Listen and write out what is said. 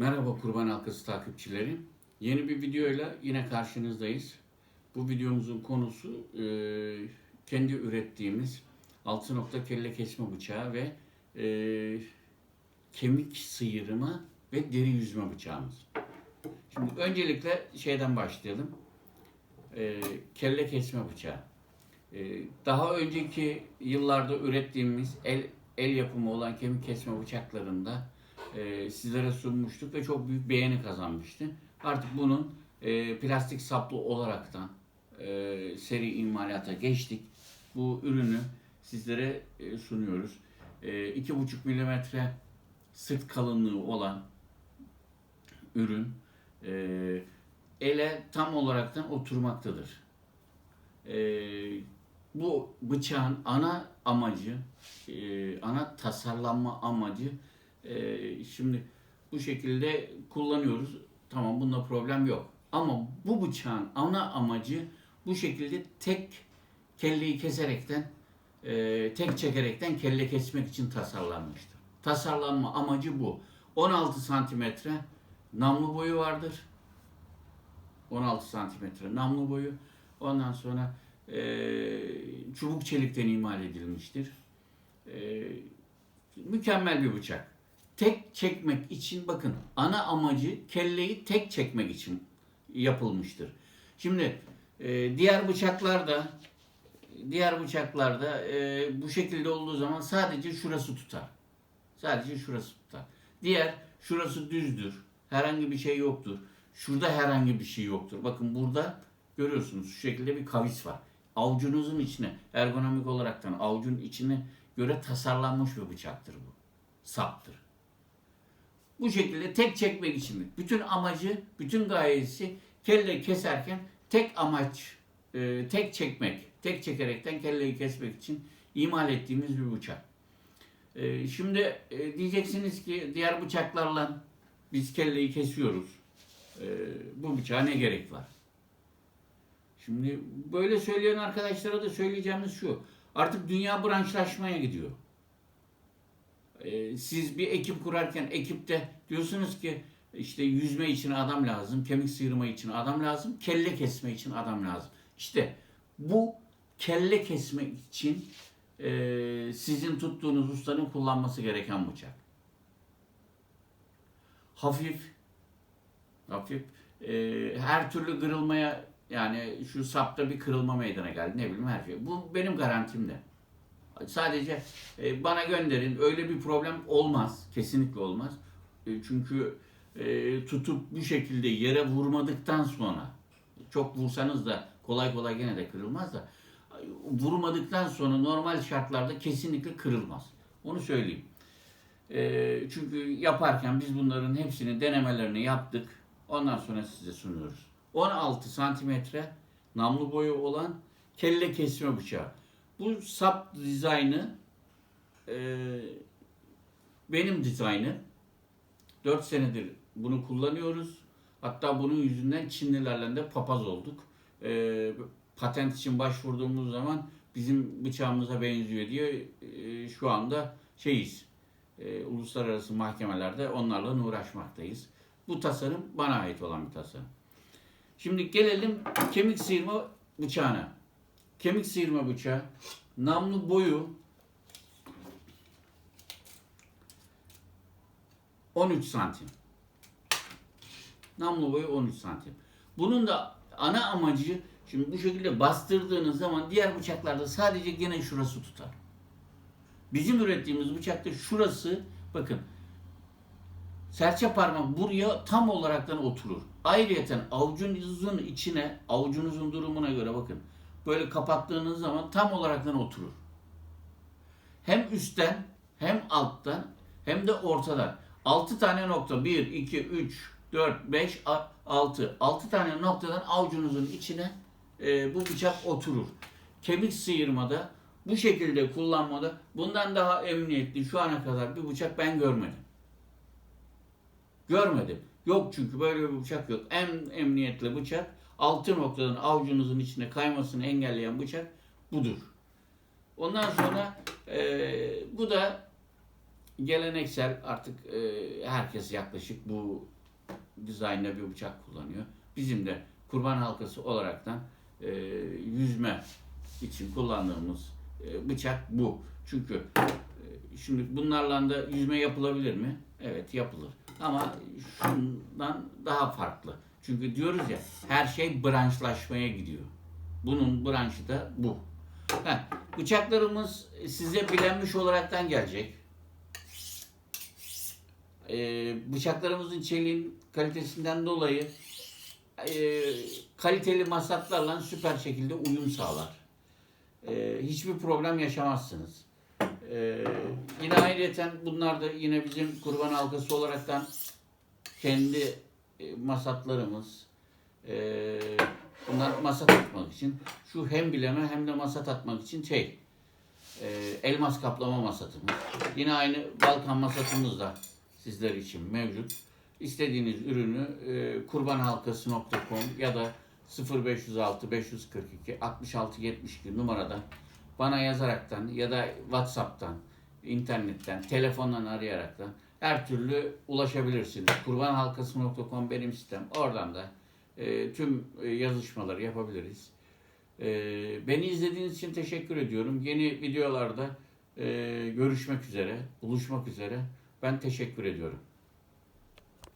Merhaba Kurban Halkası takipçileri. Yeni bir videoyla yine karşınızdayız. Bu videomuzun konusu e, kendi ürettiğimiz altı nokta kelle kesme bıçağı ve e, kemik sıyırma ve deri yüzme bıçağımız. Şimdi öncelikle şeyden başlayalım. E, kelle kesme bıçağı. E, daha önceki yıllarda ürettiğimiz el el yapımı olan kemik kesme bıçaklarında e, sizlere sunmuştuk ve çok büyük beğeni kazanmıştı. Artık bunun e, plastik saplı olaraktan e, seri imalata geçtik. Bu ürünü sizlere e, sunuyoruz. E, 2,5 milimetre sırt kalınlığı olan ürün e, ele tam olaraktan oturmaktadır. E, bu bıçağın ana amacı, e, ana tasarlanma amacı e, şimdi bu şekilde kullanıyoruz. Tamam bunda problem yok. Ama bu bıçağın ana amacı bu şekilde tek kelleyi keserekten, e, tek çekerekten kelle kesmek için tasarlanmıştır. Tasarlanma amacı bu. 16 santimetre namlu boyu vardır. 16 santimetre namlu boyu. Ondan sonra e, çubuk çelikten imal edilmiştir. E, mükemmel bir bıçak. Tek çekmek için bakın ana amacı kelleyi tek çekmek için yapılmıştır. Şimdi e, diğer bıçaklarda diğer bıçaklarda e, bu şekilde olduğu zaman sadece şurası tutar. Sadece şurası tutar. Diğer şurası düzdür. Herhangi bir şey yoktur. Şurada herhangi bir şey yoktur. Bakın burada görüyorsunuz şu şekilde bir kavis var. Avucunuzun içine ergonomik olaraktan avucun içine göre tasarlanmış bir bıçaktır bu. Saptır. Bu şekilde tek çekmek için bütün amacı, bütün gayesi kelle keserken tek amaç, e, tek çekmek, tek çekerekten kelleyi kesmek için imal ettiğimiz bir bıçak. E, şimdi e, diyeceksiniz ki diğer bıçaklarla biz kelleyi kesiyoruz. E, bu bıçağa ne gerek var? Şimdi böyle söyleyen arkadaşlara da söyleyeceğimiz şu. Artık dünya branşlaşmaya gidiyor. Ee, siz bir ekip kurarken ekipte diyorsunuz ki işte yüzme için adam lazım, kemik sıyırma için adam lazım, kelle kesme için adam lazım. İşte bu kelle kesmek için e, sizin tuttuğunuz ustanın kullanması gereken bıçak. Hafif, hafif, e, her türlü kırılmaya yani şu sapta bir kırılma meydana geldi ne bileyim her şey. Bu benim garantimde. Sadece e, bana gönderin öyle bir problem olmaz. Kesinlikle olmaz. E, çünkü e, tutup bu şekilde yere vurmadıktan sonra çok vursanız da kolay kolay gene de kırılmaz da vurmadıktan sonra normal şartlarda kesinlikle kırılmaz. Onu söyleyeyim. Çünkü yaparken biz bunların hepsini denemelerini yaptık. Ondan sonra size sunuyoruz. 16 santimetre namlu boyu olan kelle kesme bıçağı. Bu sap dizaynı e, benim dizaynım. 4 senedir bunu kullanıyoruz. Hatta bunun yüzünden Çinlilerle de papaz olduk. E, patent için başvurduğumuz zaman bizim bıçağımıza benziyor diye e, şu anda şeyiz. E, uluslararası mahkemelerde onlarla uğraşmaktayız. Bu tasarım bana ait olan bir tasarım. Şimdi gelelim kemik sıyırma bıçağına. Kemik sıyırma bıçağı namlu boyu 13 santim. Namlu boyu 13 santim. Bunun da ana amacı şimdi bu şekilde bastırdığınız zaman diğer bıçaklarda sadece gene şurası tutar. Bizim ürettiğimiz bıçakta şurası bakın serçe parmak buraya tam olaraktan oturur. Ayrıyeten avucunuzun içine, avucunuzun durumuna göre bakın. Böyle kapattığınız zaman tam olaraktan oturur. Hem üstten, hem alttan, hem de ortadan. 6 tane nokta. 1, 2, 3, 4, 5, 6. 6 tane noktadan avucunuzun içine e, bu bıçak oturur. Kemik sıyırmada, bu şekilde kullanmada bundan daha emniyetli şu ana kadar bir bıçak ben görmedim. Görmedim. Yok çünkü böyle bir bıçak yok. En emniyetli bıçak altı noktadan avucunuzun içine kaymasını engelleyen bıçak budur. Ondan sonra e, bu da geleneksel artık e, herkes yaklaşık bu dizaynda bir bıçak kullanıyor. Bizim de kurban halkası olaraktan e, yüzme için kullandığımız e, bıçak bu. Çünkü e, şimdi bunlarla da yüzme yapılabilir mi? Evet yapılır. Ama şundan daha farklı. Çünkü diyoruz ya her şey branşlaşmaya gidiyor. Bunun branşı da bu. Heh, bıçaklarımız size bilenmiş olaraktan gelecek. Ee, bıçaklarımızın çeliğin kalitesinden dolayı e, kaliteli masatlarla süper şekilde uyum sağlar. Ee, hiçbir problem yaşamazsınız. Ee, yine ayrıca bunlar da yine bizim kurban halkası olaraktan kendi e, masatlarımız. Ee, bunlar masat atmak için. Şu hem bileme hem de masat atmak için şey e, elmas kaplama masatımız. Yine aynı Balkan masatımız da sizler için mevcut. İstediğiniz ürünü e, kurbanhalkası.com ya da 0506 542 66 72 numaradan bana yazaraktan ya da WhatsApp'tan, internetten, telefondan arayaraktan her türlü ulaşabilirsiniz. Kurbanhalkası.com benim sitem. Oradan da e, tüm e, yazışmaları yapabiliriz. E, beni izlediğiniz için teşekkür ediyorum. Yeni videolarda e, görüşmek üzere, buluşmak üzere. Ben teşekkür ediyorum.